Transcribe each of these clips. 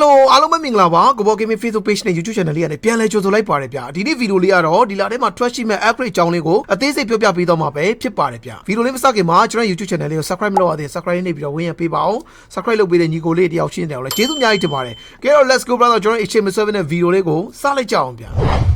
Hello အားလုံးပဲမင်္ဂလာပါကဘော Gaming Facebook Page နဲ့ YouTube Channel လေးကနေပြန်လဲကြိုဆိုလိုက်ပါတယ်ဗျာဒီနေ့ဗီဒီယိုလေးကတော့ဒီလာထဲမှာ trash ရှိမဲ့ upgrade ကြောင်းလေးကိုအသေးစိတ်ပြောပြပေးတော့မှာပဲဖြစ်ပါတယ်ဗျာဗီဒီယိုလေးမစခင်မှာကျွန်တော် YouTube Channel လေးကို subscribe မလုပ်ရသေး subscribe နေပြီးတော့ဝင်ရပေးပါအောင် subscribe လုပ်ပေးတဲ့ညီကိုလေးတယောက်ရှင်းတယ်အောင်လဲကျေးဇူးအများကြီးတင်ပါတယ်ကဲတော့ let's go brother ကျွန်တော် HM7 နဲ့ဗီဒီယိုလေးကိုစလိုက်ကြအောင်ဗျာ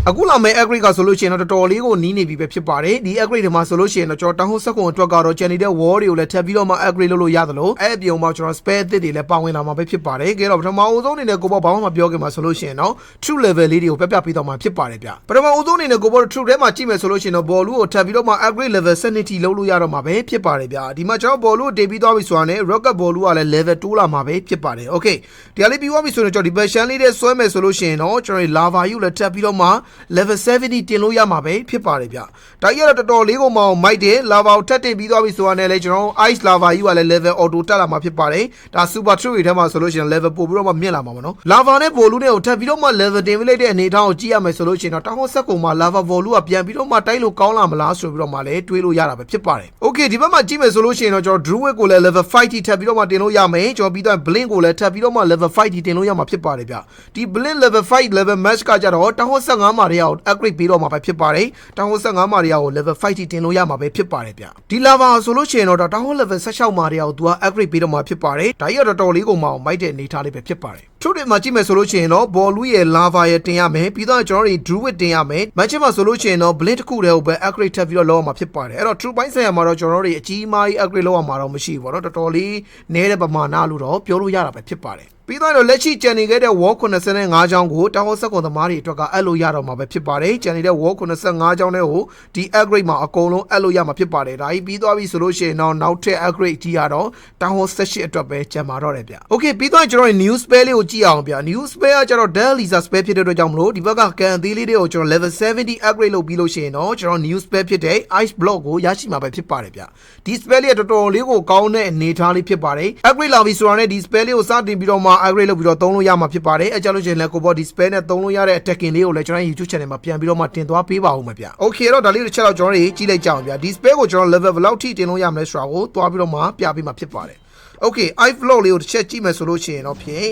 အခုလာမယ့် upgrade ကဆိုလို့ရှိရင်တော့တော်တော်လေးကိုနီးနေပြီပဲဖြစ်ပါတယ်ဒီ upgrade တွေမှာဆိုလို့ရှိရင်တော့ကျွန်တော်တောင်းဟိုစက်ကွန်အတွက်ကတော့ channel တဲ့ wall တွေကိုလည်းထပ်ပြီးတော့မှ upgrade လုပ်လို့ရသလိုအဲ့အပြင်မှာကျွန်တော် spare အသစ်တွေလည်းပါဝင်လာမှာပဲဖြစ်ပါတယ်ကဲတော့ပထမအဆုံးအနေနဲ့ကိုပေါ့ဘာမှမပြောခင်မှာဆိုလို့ရှိရင်တော့ true level လေးတွေကိုပြပြပေးတော့မှာဖြစ်ပါတယ်ဗျပထမအဆုံးအနေနဲ့ကိုပေါ့ true ထဲမှာကြည့်မယ်ဆိုလို့ရှိရင်တော့ ball လူကိုထပ်ပြီးတော့မှ upgrade level 7တီလုပ်လို့ရတော့မှာပဲဖြစ်ပါတယ်ဗျဒီမှာကျွန်တော် ball လူကိုတင်ပြီးသွားပြီဆိုတာနဲ့ rocket ball လူကလည်း level 2လာမှာပဲဖြစ်ပါတယ် okay ဒီကလေးပြီးသွားပြီဆိုရင်ကျွန်တော်ဒီ version လေးတဲ့ဆွဲမယ်ဆိုလို့ရှိရင်တော့ကျွန်တော် lava ယူလည်းထပ်ပြီးတော့မှ level 70တင်လို့ရမှာပဲဖြစ်ပါတယ်ဗျဒါကြီးကတော့တော်တော်လေးကိုမအောင်မိုက်တယ် lava ကိုထပ်တင်ပြီးသွားပြီဆိုတာနဲ့လည်းကျွန်တော် ice lava ယူကလည်း level auto တက်လာမှာဖြစ်ပါတယ်ဒါ super true တွေထဲမှာဆိုလို့ရှိရင် level ပို့ပြီးတော့မှမြင့်လာမှာပါနော် lava နဲ့ vol နဲ့ကိုထပ်ပြီးတော့မှ level တင်ပေးလိုက်တဲ့အနေအထားကိုကြည့်ရမယ်ဆိုလို့ရှိရင်တော့တောင်းဆက်ကုန်မှာ lava vol ကပြန်ပြီးတော့မှတိုက်လို့ကောင်းလာမလားဆိုပြီးတော့မှလည်းတွေးလို့ရတာပဲဖြစ်ပါတယ် okay ဒီဘက်မှာကြည့်မယ်ဆိုလို့ရှိရင်တော့ကျွန်တော် druid ကိုလည်း level 5ထိထပ်ပြီးတော့မှတင်လို့ရမယ်ကျွန်တော်ပြီးတော့ blink ကိုလည်းထပ်ပြီးတော့မှ level 5ထိတင်လို့ရမှာဖြစ်ပါတယ်ဗျဒီ blink level 5 level match ကကြတော့တောင်း15မှာတည်းအောင် upgrade ပြီးတော့မှာပဲဖြစ်ပါတယ်တောင်း15မှာတည်းအောင် level 5ထိတင်လို့ရမှာပဲဖြစ်ပါတယ်ဗျဒီ lava ဆိုလို့ရှိရင်တော့တောင်း level 16မှာတည်းအောင်သူက upgrade ပြီးတော့မှာဖြစ်ပါတယ်ဒါကြီးကတော့တော်တော်လေးကိုမအောင်မိုက်တဲ့အနေထားလေးပဲဖြစ်ပါတယ် ထုတွေမှာကြည့်မယ်ဆိုလို့ရှိရင်တော့ ball လူရဲ့ lava ရဲ့တင်ရမယ်ပြီးတော့ကျွန်တော်တို့ druid တင်ရမယ် match မှာဆိုလို့ရှိရင်တော့ blink တစ်ခုတည်းကိုပဲ upgrade ထပ်ပြီးတော့လုပ်ရမှာဖြစ်ပါတယ်အဲ့တော့ true ပိုင်းဆိုင်ရာမှာတော့ကျွန်တော်တို့အကြီးအမားကြီး upgrade လုပ်ရမှာတော့မရှိဘူးပေါ့နော်တော်တော်လေးနည်းတဲ့ပမာဏလို့တော့ပြောလို့ရတာပဲဖြစ်ပါတယ် ပြီးတော့လက်ရှိကြံနေခဲ့တဲ့ wall 85ချောင်းကိုတောင်းဟောဆက်ကွန်သမားတွေအတွက်ကအဲ့လိုရတော့မှာပဲဖြစ်ပါတယ်ကြံနေတဲ့ wall 85ချောင်းတွေကိုဒီ upgrade မှာအကုန်လုံးအဲ့လိုရမှာဖြစ်ပါတယ်ဒါကြီးပြီးသွားပြီဆိုလို့ရှိရင်တော့နောက်ထပ် upgrade ကြီးရတော့တောင်းဟော78အတွက်ပဲကြံပါတော့တယ်ဗျ Okay ပြီးတော့ကျွန်တော် new spell လေးကိုကြည့်အောင်ဗျ new spell ကကျတော့ Dell Lisa spell ဖြစ်တဲ့အတွက်ကြောင့်မလို့ဒီဘက်ကကန်အသေးလေးတွေကိုကျွန်တော် level 70 upgrade လုပ်ပြီးလို့ရှိရင်တော့ကျွန်တော် new spell ဖြစ်တဲ့ ice block ကိုရရှိမှာပဲဖြစ်ပါတယ်ဗျဒီ spell လေးကတော်တော်လေးကိုကောင်းတဲ့အနေအထားလေးဖြစ်ပါတယ် upgrade လာပြီဆိုတာနဲ့ဒီ spell လေးကိုစတင်ပြီးတော့မှ upgrade လုပ်ပြီးတော့သုံးလို့ရမှာဖြစ်ပါတယ်အဲကြလို့ရှိရင်လည်းကိုဘောဒီ spell နဲ့သုံးလို့ရတဲ့ attacking လေးကိုလည်းကျွန်တော် YouTube channel မှာပြန်ပြီးတော့မှတင်သွားပေးပါဦးမှာဗျ Okay တော့ဒါလေးတစ်ချက်တော့ကျွန်တော်တို့ကြည့်လိုက်ကြအောင်ဗျဒီ spell ကိုကျွန်တော် level ဘယ်လောက်ထိတင်လို့ရမလဲဆိုတာကိုသွားပြီးတော့မှပြပေးမှာဖြစ်ပါတယ် Okay ice block လေးကိုတစ်ချက်ကြည့်မယ်ဆိုလို့ရှိရင်တော့ဖြင့်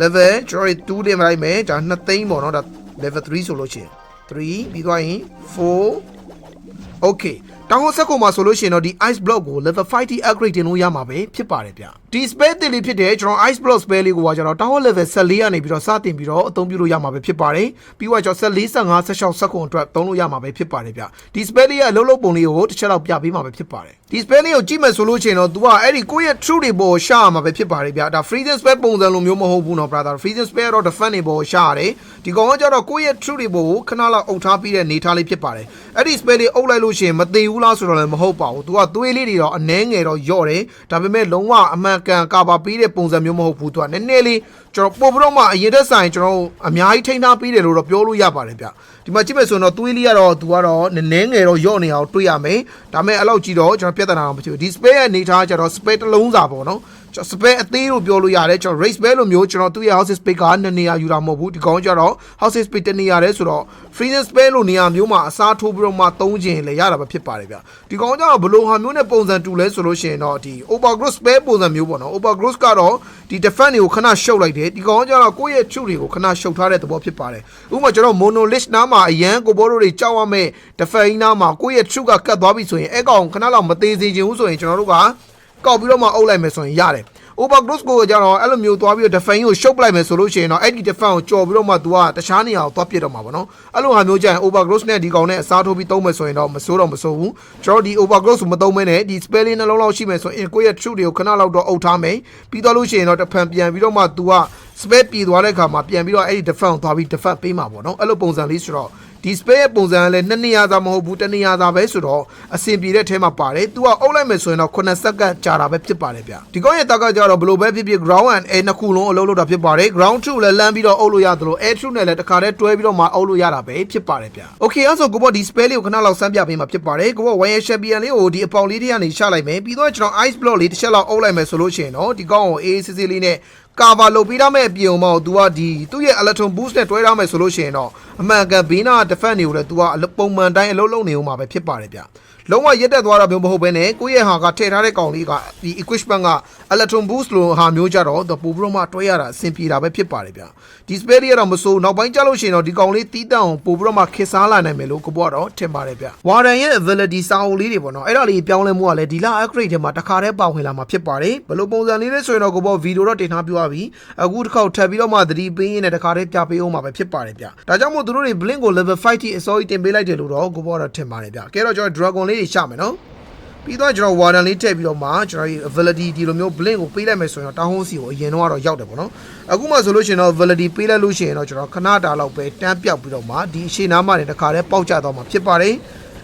level ကျွန်တော်တို့2တင်လိုက်မယ်ဒါ2သိန်းပေါ့နော်ဒါ level 3ဆိုလို့ရှိရင်3ပြီးသွားရင်4 okay တောင်းဟဆက်ကုန်မှာဆိုလို့ရှိရင်တော့ဒီ ice block ကို level 5ထိ upgrade တင်လို့ရမှာပဲဖြစ်ပါတယ်ဗျ ဒီ spell တင်လေးဖြစ်တဲ့ကျွန်တော် ice block spell လေးကိုကကျွန်တော်တောင်းဟ level 14ကနေပြီးတော့စတင်ပြီးတော့အသုံးပြုလို့ရမှာပဲဖြစ်ပါတယ်ပြီးတော့ကျွန်တော်14 15 16စက္ကွန်အတွက်သုံးလို့ရမှာပဲဖြစ်ပါတယ်ဗျဒီ spell လေးရဲ့အလုံးလုံးပုံလေးကိုတစ်ချက်တော့ပြပေးမှာပဲဖြစ်ပါတယ်ဒီ spell လေးကိုကြည့်မယ်ဆိုလို့ရှိရင်တော့ तू ကအဲ့ဒီကိုယ့်ရဲ့ true တွေပေါ်ရှာရမှာပဲဖြစ်ပါတယ်ဗျဒါ freezing spell ပုံစံလိုမျိုးမဟုတ်ဘူးနော် brother freezing spell တော့ defend တွေပေါ်ရှာရတယ်ဒီကောင်ကကျတော့ကိုယ့်ရဲ့ true တွေပေါ်ကိုခဏလောက်အုပ်ထားပြီးတဲ့နေထားလေးဖြစ်ပါတယ်အဲ့ဒီ spell လေးအုပ်လိုက်လို့ရှိရင်မသေးဘူးလားဆိုတော့လည်းမဟုတ်ပါဘူး तू ကသွေးလေးတွေတော့အနှဲငယ်တော့ယော့တယ်ဒါပေမဲ့လုံးဝအမှန်ကန်ကာပါပေးတဲ့ပုံစံမျိုးမဟုတ်ဘူး तू ကနည်းနည်းလေး ကျွန်တော်ပို့ပြီးတော့မှအရင်တက်ဆိုင်ကျွန်တော်အများကြီးထိန်းထားပေးတယ်လို့တော့ပြောလို့ရပါတယ်ဗျဒီမှာကြည့်မယ်ဆိုရင်တော့သွေးလေးကတော့ तू ကတော့နည်းနည်းငယ်တော့ယော့နေအောင်တွေးရမယ်ဒါပေမဲ့အဲ့လောက်ကြည့်တော့ကျွန်တော်ပြဿနာတော့မရှိဘူးဒီ spare ရဲ့အနေထားကျတော့ spare တစ်လုံးစာပေါ့နော်ကျွန်တော် spare အသေးလို့ပြောလို့ရတယ်ကျွန်တော် race spare လို့မျိုးကျွန်တော်သူ့ရဲ့ house space ကနှစ်နေရာယူတာမဟုတ်ဘူးဒီကောင်ကျတော့ house space တစ်နေရာတည်းဆိုတော့ freezing spare လို့နေရာမျိုးမှာအစားထိုးပြီးတော့မှသုံးခြင်းလည်းရတာပဲဖြစ်ပါတယ်ဗျဒီကောင်ကျတော့ဘလို့ဟာမျိုးနဲ့ပုံစံတူလဲဆိုလို့ရှိရင်တော့ဒီ overgrowth spare ပုံစံမျိုးပေါ့နော် overgrowth ကတော့ဒီ defense တွေကိုခဏရှုပ်လိုက်တယ်ဒီကောင်ကျတော့ကိုယ့်ရဲ့ true တွေကိုခဏရှုပ်ထားတဲ့သဘောဖြစ်ပါတယ်ဥပမာကျွန်တော် monolith နားမှာအရန်ကိုဘောတို့တွေကြောက်ရမယ့် defense နားမှာကိုယ့်ရဲ့ true ကကတ်သွားပြီဆိုရင်အဲ့ကောင်ခဏလောက်မသေးစေချင်ဘူးဆိုရင်ကျွန်တော်တို့ကကောက်ပြီးတော့မှအုပ်လိုက်မယ်ဆိုရင်ရတယ် overgrowth ကိုကြတော့အဲ့လိုမျိုးသွားပြီးတော့ defense ကိုရှုပ်ပလိုက်မယ်ဆိုလို့ရှိရင်တော့အဲ့ဒီ defense ကိုကြော်ပြီးတော့မှ तू ကတခြားနေရာကိုသွားပြစ်တော့မှာပေါ့နော်အဲ့လိုဟာမျိုးကြရင် overgrowth နဲ့ဒီကောင်နဲ့အစားထိုးပြီးသုံးမယ်ဆိုရင်တော့မစိုးတော့မစိုးဘူးကျွန်တော်ဒီ overgrowth ကိုမသုံးမဲနဲ့ဒီ spelling နှလုံးလောက်ရှိမယ်ဆိုရင်ကိုယ့်ရဲ့ true တွေကိုခဏလောက်တော့အုပ်ထားမယ်ပြီးတော့လို့ရှိရင်တော့တစ်ဖန်ပြန်ပြီးတော့မှ तू က spell ပြည်သွားတဲ့အခါမှာပြန်ပြီးတော့အဲ့ဒီ defense ကိုသွားပြီး defense ပေးမှာပေါ့နော်အဲ့လိုပုံစံလေးဆိုတော့ ဒီ spare ရဲ့ပုံစံကလည်းနှစ်နေရာသာမဟုတ်ဘူးတစ်နေရာသာပဲဆိုတော့အဆင်ပြေတဲ့ထဲမှာပါတယ်။ तू ကအုပ်လိုက်မယ်ဆိုရင်တော့9စက္ကန့်ကြာတာပဲဖြစ်ပါတယ်ဗျ။ဒီကောင်းရဲ့တက်ကကြတော့ဘလို့ပဲဖြစ်ဖြစ် ground and air နှစ်ခုလုံးအလုပ်လုပ်တာဖြစ်ပါတယ်။ ground 2လည်းလမ်းပြီးတော့အုပ်လို့ရတယ်လို့ air 2နဲ့လည်းတခါတည်းတွဲပြီးတော့မှအုပ်လို့ရတာပဲဖြစ်ပါတယ်ဗျ။ Okay အဲ့ဆိုကိုဘောဒီ spare လေးကိုခဏလောက်စမ်းပြပေးမှာဖြစ်ပါတယ်။ကိုဘော wire champion လေးကိုဒီအပေါင်လေးတွေကနေရှလိုက်မယ်။ပြီးတော့ကျွန်တော် ice block လေးတစ်ချက်လောက်အုပ်လိုက်မယ်ဆိုလို့ရှိရင်တော့ဒီကောင်းကိုအေးအေးဆေးဆေးလေးနဲ့ ကာဗာလုပ်ပေးထားမဲ့အပြင်အောင်မသူကဒီသူ့ရဲ့ electron boost နဲ့တွဲထားမယ်ဆိုလို့ရှိရင်တော့အမှန်ကန်ဘေးနာ defense တွေကိုလည်းသူကအလုပ်ပုံမှန်တိုင်းအလုပ်လုပ်နေဦးမှာပဲဖြစ်ပါတယ်ဗျလုံးဝရက်တက်သွားတာမျိုးမဟုတ်ဘဲနဲ့ကိုယ့်ရဲ့ဟာကထည့်ထားတဲ့ကောင်လေးကဒီ equipment က electron boost လို့ဟာမျိုးကြတော့တော့ပိုပြီးတော့မှတွဲရတာအဆင်ပြေတာပဲဖြစ်ပါတယ်ဗျဒီ spare တွေကတော့မစိုးနောက်ပိုင်းကျလို့ရှိရင်တော့ဒီကောင်လေးတီးတန့်အောင်ပိုပြီးတော့မှခက်စားလာနိုင်မယ်လို့ကိုဘောကတော့ထင်ပါတယ်ဗျဝါရန်ရဲ့ availability စာအုပ်လေးတွေပေါ့နော်အဲ့ဒါလေးပြောင်းလဲမှုကလည်းဒီလ upgrade ထဲမှာတစ်ခါတည်းပါဝင်လာမှာဖြစ်ပါတယ်ဘယ်လိုပုံစံလေးလဲဆိုရင်တော့ကိုဘောဗီဒီယိုတော့တင်ထားပြသွားပြီအခုတစ်ခေါက်ထပ်ပြီးတော့မှသတိပေးရင်းနဲ့တစ်ခါတည်းပြပေးအောင်မှာပဲဖြစ်ပါတယ်ဗျဒါကြောင့်မို့သူတို့တွေ blink ကို level 5ထိအစောကြီးတင်ပေးလိုက်တယ်လို့တော့ကိုဘောကတော့ထင်ပါတယ်ဗျကဲတော့ကျွန်တော် dragon လေးတွေရှာမယ်နော်ပြီးတော့ကျွန်တော် warden လေးထည့်ပြီးတော့မှကျွန်တော်ဒီ validity ဒီလိုမျိုး blink ကိုပေးလိုက်မယ်ဆိုရင်တော့ town hall စီကိုအရင်တော့ကတော့ရောက်တယ်ပေါ့နော်အခုမှဆိုလို့ရှိရင်တော့ validity ပေးလိုက်လို့ရှိရင်တော့ကျွန်တော်ခဏတာလောက်ပဲတန်းပြောက်ပြီးတော့မှဒီအရှိနားမှနေတခါတည်းပေါက်ကျသွားမှာဖြစ်ပါတယ်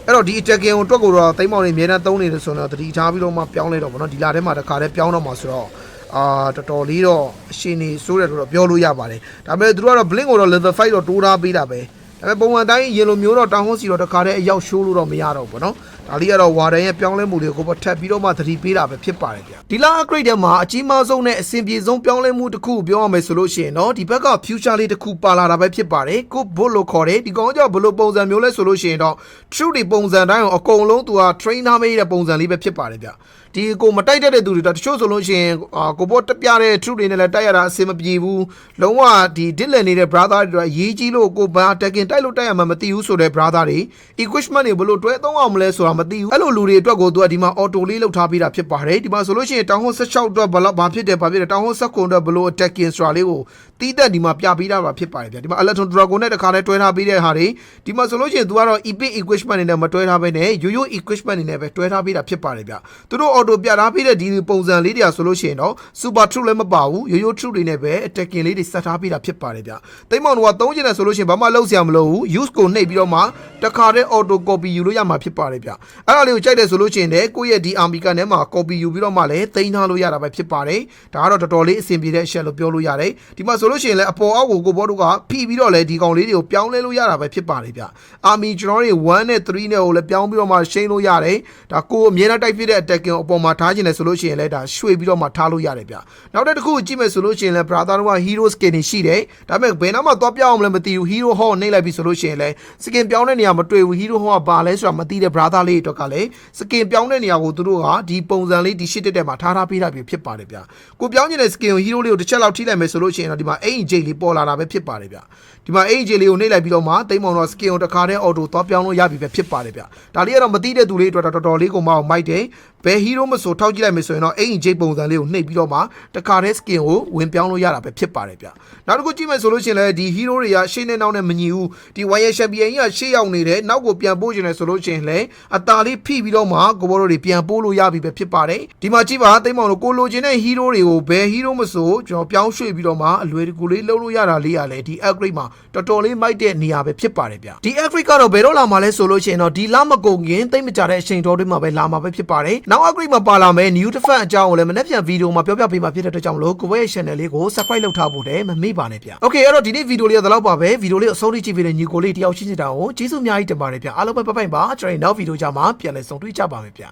အဲ့တော့ဒီ attacking ကိုတွက်ကိုတော့တိမ့်မောင်နေအများနဲ့သုံးနေတယ်ဆိုတော့တတိထားပြီးတော့မှပြောင်းလဲတော့ပေါ့နော်ဒီလာထဲမှာတခါတည်းပြောင်းတော့မှာဆိုတော့အာတော်တော်လေးတော့အရှင်နေစိုးတယ်လို့တော့ပြောလို့ရပါတယ်ဒါပေမဲ့သူတို့ကတော့ blink ကိုတော့ level 5တော့တိုးထားပေးတာပဲ ဒါပေမဲ့ပုံမှန်တိုင်းရေလိုမျိုးတော့တောင်ဟုတ်စီတော့တခါတည်းအရောက်ရှိုးလို့တော့မရတော့ဘူးပေါ့နော်ဒါလေးကတော့ဝါဒန်ရဲ့ပြောင်းလဲမှုတွေကိုကိုယ်ထပ်ပြီးတော့မှသတိပေးတာပဲဖြစ်ပါတယ်ဗျဒီလာ upgrade ထဲမှာအကြီးမားဆုံးနဲ့အဆင်ပြေဆုံးပြောင်းလဲမှုတစ်ခုပြောရမယ်ဆိုလို့ရှိရင်တော့ဒီဘက်က future လေးတစ်ခုပါလာတာပဲဖြစ်ပါတယ်ကိုဘို့လို့ခေါ်တယ်ဒီကောင်ကြောင့်ဘလို့ပုံစံမျိုးလဲဆိုလို့ရှိရင်တော့ true ဒီပုံစံတိုင်းကိုအကုန်လုံးသူက train ထားမိတဲ့ပုံစံလေးပဲဖြစ်ပါတယ်ဗျဒီကိုမတိုက်တတ်တဲ့သူတွေတော့တချို့ဆိုလို့ရှိရင်အာကိုဘော့တက်ပြတဲ့ true တွေနဲ့လည်းတိုက်ရတာအဆင်မပြေဘူးလုံးဝဒီ dillan နေတဲ့ brother တွေတော့အရေးကြီးလို့ကိုဘာ tagging တိုက်လို့တိုက်ရမှာမသိဘူးဆိုတဲ့ brother တွေ equipment တွေဘလို့တွဲသုံးအောင်မလဲဆိုတာမသိဘူးအဲ့လိုလူတွေအတွက်ကိုသူကဒီမှာ auto လေးလောက်ထားပေးတာဖြစ်ပါတယ်ဒီမှာဆိုလို့ရှိရင်တောင်ဟွန်း16အတွက်ဘလောက်ဘာဖြစ်တယ်ဘာဖြစ်တယ်တောင်ဟွန်း19အတွက်ဘလို့ attacking ဆိုတာလေးကိုတီးတက်ဒီမှာပြပေးတာပါဖြစ်ပါတယ်ဗျဒီမှာ electron dragon နဲ့တခါနဲ့တွဲထားပေးတဲ့ဟာတွေဒီမှာဆိုလို့ရှိရင်သူကတော့ epic equipment တွေနဲ့မတွဲထားဘဲနဲ့ရိုးရိုး equipment တွေနဲ့ပဲတွဲထားပေးတာဖြစ်ပါတယ်ဗျသူတို့ auto ပြထားပေးတဲ့ဒီပုံစံလေးတွေကဆိုလို့ရှိရင်တော့ super true လည်းမပါဘူးရိုးရိုး true တွေနဲ့ပဲ attacking လေးတွေစက်ထားပေးတာဖြစ်ပါတယ်ဗျတိမ်မောင်တို့ကသုံးချင်တယ်ဆိုလို့ရှိရင်ဘာမှလုပ်စရာမလိုဘူး use ကိုနှိပ်ပြီးတော့မှတခါတည်း auto copy ယူလို့ရမှာဖြစ်ပါတယ်ဗျအဲ့ဒါလေးကိုကြိုက်တယ်ဆိုလို့ရှိရင်လည်းကိုယ့်ရဲ့ဒီ army ကနေမှာ copy ယူပြီးတော့မှလည်းသိမ်းထားလို့ရတာပဲဖြစ်ပါတယ်ဒါကတော့တော်တော်လေးအဆင်ပြေတဲ့အချက်လို့ပြောလို့ရတယ်ဒီမှာဆိုလို့ရှိရင်လည်းအပေါ်အောက်ကိုကိုဘောတို့ကဖိပြီးတော့လည်းဒီကောင်လေးတွေကိုပြောင်းလဲလို့ရတာပဲဖြစ်ပါတယ်ဗျ army ကျွန်တော်တွေ1နဲ့3နဲ့ကိုလည်းပြောင်းပြီးတော့မှရှင်းလို့ရတယ်ဒါကိုအမြဲတမ်းတိုက်ဖြစ်တဲ့ attacking ကိုအပေါ်မှာထားခြင်းလဲဆိုလို့ရှိရင်လည်းဒါရွှေ့ပြီးတော့မှထားလို့ရတယ်ဗျနောက်တစ်ခုကြည့်မယ်ဆိုလို့ရှိရင်လည်း brother တို့က hero skin တွေရှိတယ်ဒါပေမဲ့ဘယ်နောက်မှသွားပြောင်းအောင်လည်းမသိဘူး hero hall နှိပ်လိုက်ပြီဆိုလို့ရှိရင်လည်း skin ပြောင်းတဲ့နေရာမတွေ့ဘူး hero hall ကဘာလဲဆိုတာမသိတဲ့ brother လေးတွေအတွက်ကလည်း skin ပြောင်းတဲ့နေရာကိုသူတို့ကဒီပုံစံလေးဒီ shit တက်တက်မှာထားထားပေးတာပြဖြစ်ပါတယ်ဗျကိုပြောင်းနေတဲ့ skin ကို hero လေးကိုတစ်ချက်လောက်ထိလိုက်မယ်ဆိုလို့ရှိရင်တော့ဒီမှာအိမ်ဂျိတ်လေးပေါ်လာတာပဲဖြစ်ပါတယ်ဗျဒီမှာအိမ်ဂျိတ်လေးကိုနှိပ်လိုက်ပြီးတော့မှတိမ်မောင်တော့ skin ကိုတစ်ခါတည်း auto သွားပြောင်းလို့ရပြီပဲဖြစ်ပါတယ်ဗျဒါလေးကတော့မသိတဲ့သူလေးအတွက်တော့တော်တော်လေးကိုမအောင်မိုက်တယ်ဘယ် hero မဆိုထောက်ကြည့်လိုက်မယ်ဆိုရင်တော့အိမ်ဂျိတ်ပုံစံလေးကိုနှိပ်ပြီးတော့မှတစ်ခါတည်း skin ကိုဝင်ပြောင်းလို့ရတာပဲဖြစ်ပါတယ်ဗျနောက်တစ်ခုကြည့်မယ်ဆိုလို့ရှိရင်လည်းဒီ hero တွေကရှေ့နဲ့နောက်နဲ့မညီဘူးဒီ wire champion ကြီးကရှေ့ရောက်နေတယ်နောက်ကိုပြန်ပို့ချင်တယ်ဆိုလို့ရှိရင်လည်းအตาလေးဖိပြီးတော့မှကိုဘောတို့တွေပြန်ပို့လို့ရပြီပဲဖြစ်ပါတယ်ဒီမှာကြည့်ပါတိမ်မောင်တို့ကိုလိုချင်တဲ့ hero တွေကိုဘယ် hero မဆိုကျွန်တော်ပြောင်းရွှေ့ပြီးတော့မှအလွယ်တကူလေးလှုပ်လို့ရတာလေးရလဲဒီ upgrade မှာတော်တော်လေးမိုက်တဲ့နေရာပဲဖြစ်ပါတယ်ဗျဒီ upgrade ကတော့ဘယ်တော့လာမှာလဲဆိုလို့ရှိရင်တော့ဒီလမကုန်ခင်တိတ်မကြတဲ့အချိန်တော်တွေမှာပဲလာမှာပဲဖြစ်ပါတယ်နောက် upgrade မှာပါလာမယ် new defense အကြောင်းကိုလည်းမနေ့ပြန်ဗီဒီယိုမှာပြောပြပေးမှာဖြစ်တဲ့အတွက်ကြောင့်မလို့ကိုယ့်ရဲ့ channel လေးကို subscribe လုပ်ထားဖို့တည်းမမေ့ပါနဲ့ဗျ Okay အဲ့တော့ဒီနေ့ဗီဒီယိုလေးကတော့ပဲဗီဒီယိုလေးကိုအဆုံးထိကြည့်ပေးတဲ့ညီကိုလေးတယောက်ချင်းချင်းတာကိုကျေးဇူးအများကြီးတင်ပါတယ်ဗျအားလုံးပဲပပိုင်ပါကျွန်တော်နောက်ဗီဒီယိုကြမှာပြန်လည်ဆုံတွေ့ကြပါမယ်ဗျ